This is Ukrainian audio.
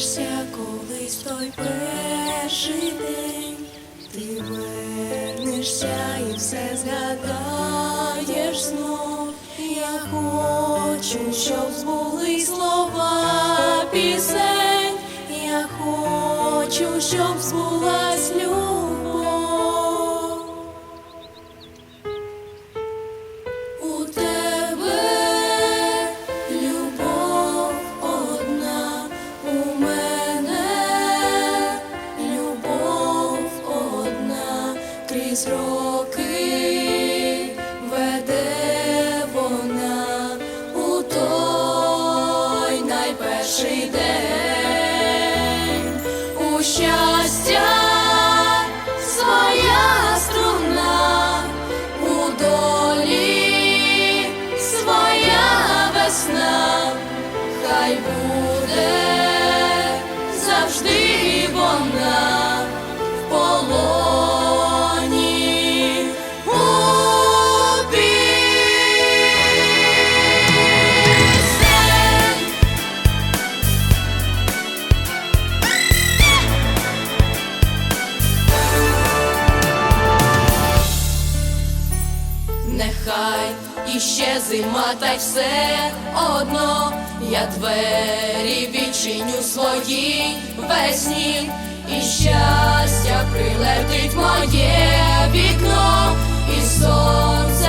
повернешся колись той перший день, ти вернешся і все згадаєш знов. Я хочу, щоб збули слова пісень. Я хочу, щоб збулась любов. День Нехай. Іще зима, та й все одно. Я двері відчиню свої весні, і щастя прилетить моє вікно, і сонце.